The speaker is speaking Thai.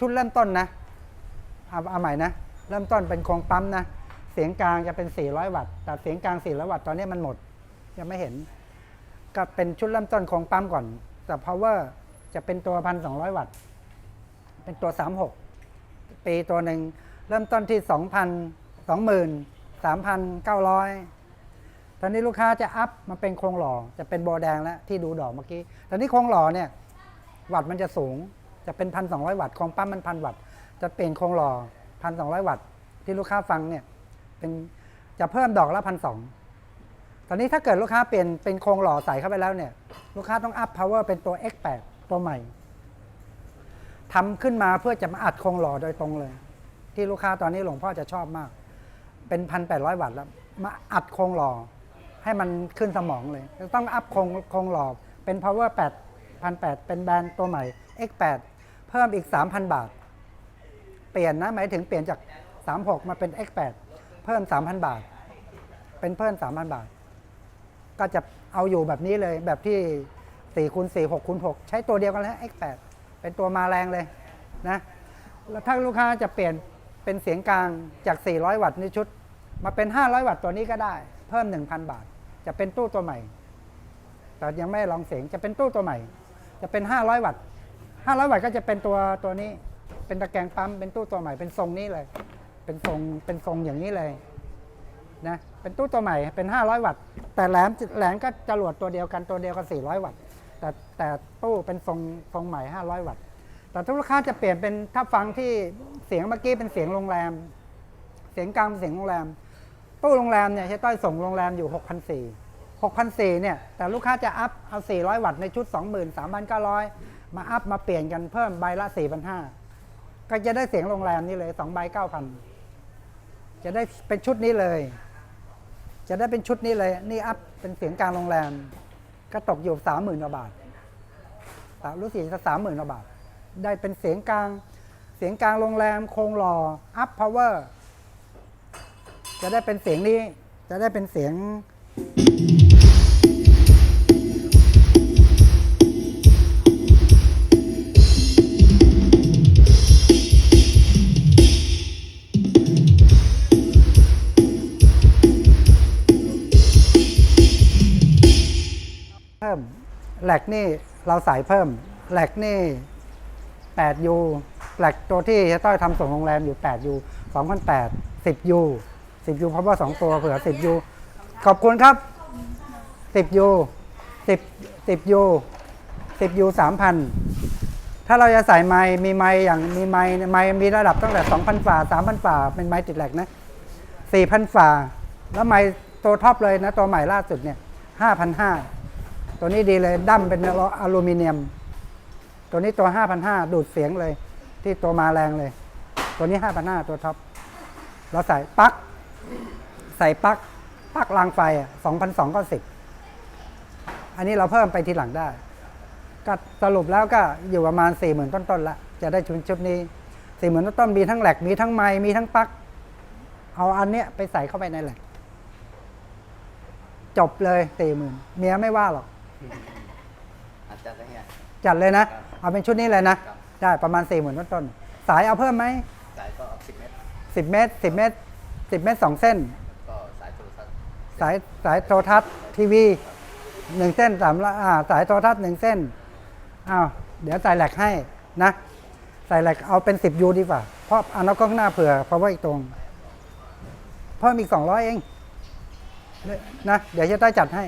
ชุดเริ่มต้นนะเอาเอาใหม่นะ เริ่มต้นเป็นโครงปั๊มนะ เสียงกลางจะเป็น 400 วัตต์ แต่เสียงกลาง 400 วัตต์ตอนนี้มันหมด ยังไม่เห็น ก็เป็นชุดเริ่มต้นโครงปั๊มก่อน แต่ power จะเป็นตัว 1,200 วัตต์ เป็นตัว 36 ปีตัวหนึ่ง เริ่มต้นที่ 2,000 20,000 3,900 ตอนนี้ลูกค้าจะอัพมาเป็นโครงหล่อ จะเป็นโบแดงแล้วที่ดูดอกเมื่อกี้ ตอนนี้โครงหล่อเนี่ย วัตต์มันจะสูง จะเป็น 1,200 วัตต์โครงปั๊มมันพันวัตต์ จะเปลี่ยนโครงหล่อ 1,200 วัตต์ ที่ลูกค้าฟังเนี่ย เป็นจะเพิ่มดอกละพันสองตอนนี้ถ้าเกิดลูกค้าเปลี่ยนเป็นโครงหล่อใส่เข้าไปแล้วเนี่ย ลูกค้าต้องอัพ power เป็นตัว X8 ตัวใหม่ทำขึ้นมาเพื่อจะมาอัดโครงหล่อโดยตรงเลย ที่ลูกค้าตอนนี้หลวงพ่อจะชอบมาก เป็นพันแปดร้อยวัตต์แล้ว มาอัดโครงหล่อ ให้มันขึ้นสมองเลย ต้องอัพโครงโครงหล่อเป็น power 8 1,800 เป็นแบรนด์ตัวใหม่ X8 เพิ่มอีก 3,000 บาท เปลี่ยนนะหมายถึงเปลี่ยนจาก 36 มาเป็น X8 เพิ่ม 3,000 บาท เป็นเพิ่ม 3,000 บาท ก็จะเอาอยู่แบบนี้เลยแบบที่4คูณ4 6คูณ6ใช้ตัวเดียวกันแล้ว X8 เป็นตัวมาแรงเลยนะแล้วถ้าลูกค้าจะเปลี่ยนเป็นเสียงกลางจาก 400 วัตต์ในชุด มาเป็น 500 วัตต์ตัวนี้ก็ได้ เพิ่ม 1,000 บาท จะเป็นตู้ตัวใหม่ แต่ยังไม่ลองเสียงจะเป็นตู้ตัวใหม่ จะเป็น 500 วัตต์ 500 วัตต์ก็จะเป็นตัวตัวนี้ เป็นตะแกรงปั๊ม เป็นตู้ตัวใหม่ เป็นทรงนี้เลย เป็นทรง เป็นทรงอย่างนี้เลยนะ เป็นตู้ตัวใหม่ เป็น 500 วัตต์ แต่แหลมแหลมก็จรวดตัวเดียวกันตัวเดียวกัน 400 วัตต์ แต่แต่ตู้เป็นทรงทรงใหม่ 500 วัตต์ แต่ถ้าลูกค้าจะเปลี่ยนเป็นถ้าฟังที่เสียงเมื่อกี้เป็นเสียงโรงแรม เสียงกลางเสียงโรงแรม ตู้โรงแรมเนี่ยใช้ต้อยส่งโรงแรมอยู่ 6,400 6,400เนี่ยแต่ลูกค้าจะอัพเอา 400 วัตต์ในชุด 23,900 มาอัพมาเปลี่ยนกันเพิ่มใบละ4,500ก็จะได้เสียงโรงแรมนี่เลย2ใบ9,000จะได้เป็นชุดนี้เลย จะได้เป็นชุดนี้เลย นี่อัพเป็นเสียงกลางโรงแรม ก็ตกอยู่30,000กว่าบาทสามรู้สึกจะสามหมื่นกว่าบาท ได้เป็นเสียงกลาง เสียงกลางโรงแรมโครงหล่ออัพพาวเวอร์จะได้เป็นเสียงนี้ จะได้เป็นเสียง แหลกนี่เราใส่เพิ่มแหลกนี่ 8U แหลกตัวที่เฮียต้อยทำส่งโรงแรมอยู่ 8U 2,800 10U 10U เพราะว่า 2 ตัวเผื่อ 10U ขอบคุณครับ 10U 10 10U 10U 3,000 ถ้าเราจะใส่ไม้มีไม้อย่างมีไม้ไม้มีระดับตั้งแต่ 2,000 ฝ่า 3,000 ฝ่า เป็นไม้ติดแหลกนะ 4,000 ฝ่า แล้วไม้ตัวท็อปเลยนะ ตัวใหม่ล่าสุดเนี่ย5,500 ตัวนี้ดีเลยดั้มเป็นอลูมิเนียม ตัวนี้ตัว 5,500 ดูดเสียงเลย ที่ตัวมาแรงเลย ตัวนี้ 5,500 ตัวท็อปเราใส่ปลั๊กใส่ปลั๊กปลั๊กรางไฟอะ2,200ก็10อันนี้เราเพิ่มไปทีหลังได้ ก็สรุปแล้วก็อยู่ประมาณ 40,000 ต้นๆละจะได้ชุดชุดนี้ 40,000 ต้นๆมีทั้งแหลกมีทั้งไม้มีทั้งปลั๊กเอาอันเนี้ยไปใส่เข้าไปในแหลกจบเลย40,000เมียไม่ว่าหรอก อาจจะได้เฮีย จัดเลยนะ เอาเป็นชุดนี้เลยนะ ครับ ได้ประมาณ40,000ต้นๆสายเอาเพิ่มไหมสายก็สิบเมตร 10 เมตร 10 เมตร 10 เมตร 2 เส้น ก็สายโทรศัพท์สายสายโทรทัศน์ทีวีหนึ่งเส้นสามละอ่าสายโทรทัศน์หนึ่งเส้นอ้าวเดี๋ยวใส่แหลกให้นะ ใส่แหลกเอาเป็น 10ยูดีกว่า เพราะอาน็อกข้างหน้าเผื่อ เพราะว่าอีกตรง เพิ่มอีก 200 เองนะ เดี๋ยวจะได้จัดให้